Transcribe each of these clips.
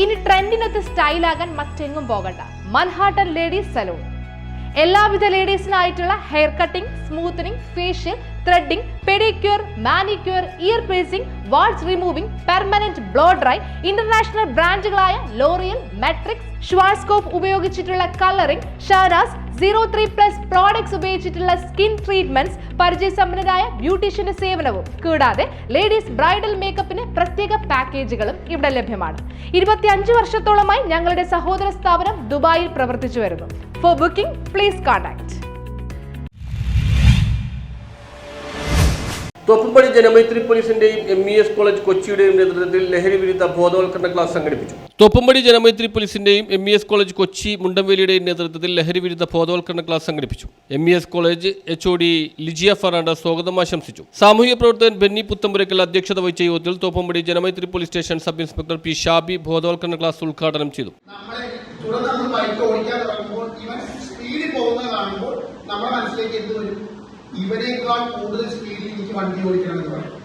ഇനി ട്രെൻഡിനൊത്ത് സ്റ്റൈലാകാൻ മറ്റെങ്ങും പോകണ്ട. Manhattan ladies salon. എല്ലാവിധ ലേഡീസിനായിട്ടുള്ള hair cutting smoothening facial threading pedicure manicure ear piercing warts removing permanent blow dry international ബ്രാൻഡുകളായ L'Oreal Matrix Schwarzkopf ഉപയോഗിച്ചിട്ടുള്ള colouring Shahnaz zero three plus products ഉപയോഗിച്ചിട്ടുള്ള skin treatments പരിചയസമ്പന്നരായ ബ്യൂട്ടീഷ്യന്റെ സേവനവും. കൂടാതെ ലേഡീസ് ബ്രൈഡൽ മേക്കപ്പിന് പ്രത്യേക പാക്കേജുകളും ഇവിടെ ലഭ്യമാണ്. ഇരുപത്തിയഞ്ച് വർഷത്തോളമായി ഞങ്ങളുടെ സഹോദര സ്ഥാപനം ദുബായിൽ പ്രവർത്തിച്ചു വരുന്നു. For booking please contact Thoppumpady Janamaithri പോലീസിന്റെയും എം ഇ എസ് കോളേജ് കൊച്ചിയുടെയും നേതൃത്വത്തിൽ ലഹരി വിരുദ്ധ ബോധവൽക്കരണ ക്ലാസ് സംഘടിപ്പിച്ചു. തോപ്പുംപടി ജനമൈത്രി പോലീസിന്റെയും M E S college Kochi മുണ്ടംവേലിയുടെയും നേതൃത്വത്തിൽ ലഹരി വിരുദ്ധ ബോധവൽക്കരണ ക്ലാസ് സംഘടിപ്പിച്ചു. M E S college H O D Lijiya Fernandez സ്വാഗതം ആശംസിച്ചു. സാമൂഹിക പ്രവർത്തകൻ ബെന്നി പുത്തമ്പുരയ്ക്കൽ അധ്യക്ഷത വഹിച്ച യോഗത്തിൽ Thoppumpady Janamaithri police station sub inspector P Shabi ബോധവൽക്കരണ ക്ലാസ് ഉദ്ഘാടനം ചെയ്തു. സ്പീഡിൽ നമ്മുടെ മനസ്സിലേക്ക് ഇവനേക്കാൾ കൂടുതൽ സ്പീഡിൽ എനിക്ക് വണ്ടി ഓടിക്കണം എന്ന് പറയും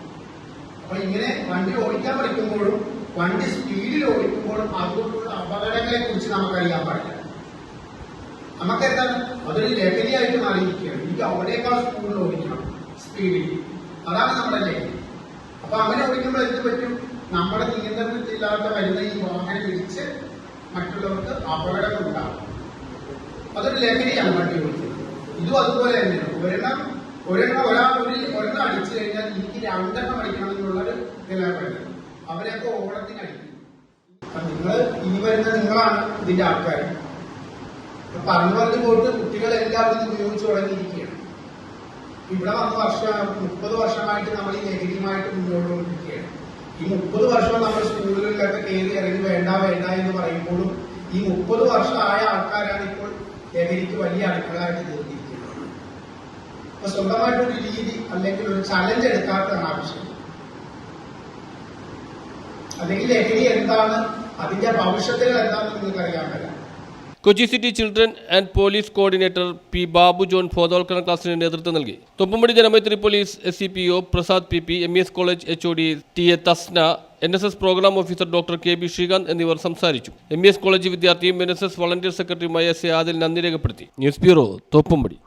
അപ്പൊ ഇങ്ങനെ വണ്ടി ഓടിക്കാൻ പഠിക്കുമ്പോഴും വണ്ടി സ്പീഡിൽ ഓടിക്കുമ്പോഴും അതുകൊണ്ടുള്ള അപകടങ്ങളെ കുറിച്ച് നമുക്കറിയാൻ പാടില്ല. നമുക്കെന്താണ്? അതൊരു ലഹരിയായിട്ട് മാറിയിരിക്കുകയാണ്. എനിക്ക് അവനേക്കാൾ സ്പീഡിൽ ഓടിക്കണം സ്പീഡിൽ അതാണ് നമ്മുടെ ലഹരി. അപ്പൊ അങ്ങനെ ഓടിക്കുമ്പോൾ എന്ത് പറ്റും? നമ്മുടെ നിയന്ത്രണത്തില്ലാത്ത വരുന്ന ഈ വാഹനം ഇടിച്ച് മറ്റുള്ളവർക്ക് അപകടങ്ങൾ ഉണ്ടാകും. അതൊരു ലഹരിയാണ് വണ്ടി ഓടിക്കുന്നത്. ഇതും അതുപോലെ തന്നെയാണ്. ഒരെണ്ണം ഒരെണ്ണം ഒരാൾ ഒരു ഒരെണ്ണം അടിച്ചു കഴിഞ്ഞാൽ എനിക്ക് രണ്ടെണ്ണം അടിക്കണം എന്നുള്ളൊരു നിലപാട്. അവരെയൊക്കെ ഓണത്തിന് അടിക്കും. നിങ്ങൾ ഇനി വരുന്ന നിങ്ങളാണ് ഇതിന്റെ ആൾക്കാർ പറഞ്ഞു പറഞ്ഞു പോയിട്ട് കുട്ടികൾ എല്ലാവരും ഉപയോഗിച്ചു തുടങ്ങിയിരിക്കുകയാണ്. ഇവിടെ വന്ന വർഷം മുപ്പത് വർഷമായിട്ട് നമ്മൾ ഈ ലഹരിയുമായിട്ട് മുന്നോട്ട് കൊണ്ടിരിക്കുകയാണ്. ഈ മുപ്പത് വർഷം നമ്മൾ സ്കൂളുകളിലൊക്കെ കയറി ഇറങ്ങി വേണ്ട വേണ്ട എന്ന് പറയുമ്പോഴും ഈ മുപ്പത് വർഷമായ ആൾക്കാരാണ് ഇപ്പോൾ ലഹരിക്ക് വലിയ അടുക്കളായിട്ട് തീർന്നിരിക്കുന്നത്. അപ്പൊ സ്വന്തമായിട്ടൊരു രീതി അല്ലെങ്കിൽ ഒരു ചലഞ്ച് എടുക്കാത്തതാണ് ആവശ്യം. അല്ലെങ്കിൽ ലഹരി എന്താണ് അതിന്റെ ഭവിഷ്യത്തുകൾ എന്താണെന്ന് നിങ്ങൾക്ക് അറിയാൻ പറ്റില്ല. Kochi city children and police coordinator P Babu John ബോധവൽക്കരണ ക്ലാസ്സിന് നേതൃത്വം നൽകി. Thoppumpady Janamaithri police S C P O Prasad P P M S college H O D T A Thasna N S S program officer doctor K B Sreekanth എന്നിവർ സംസാരിച്ചു. M S college വിദ്യാർത്ഥിയും N S S volunteer സെക്രട്ടറിയുമായ S A Adil നന്ദി രേഖപ്പെടുത്തി. News bureau Thoppumpady.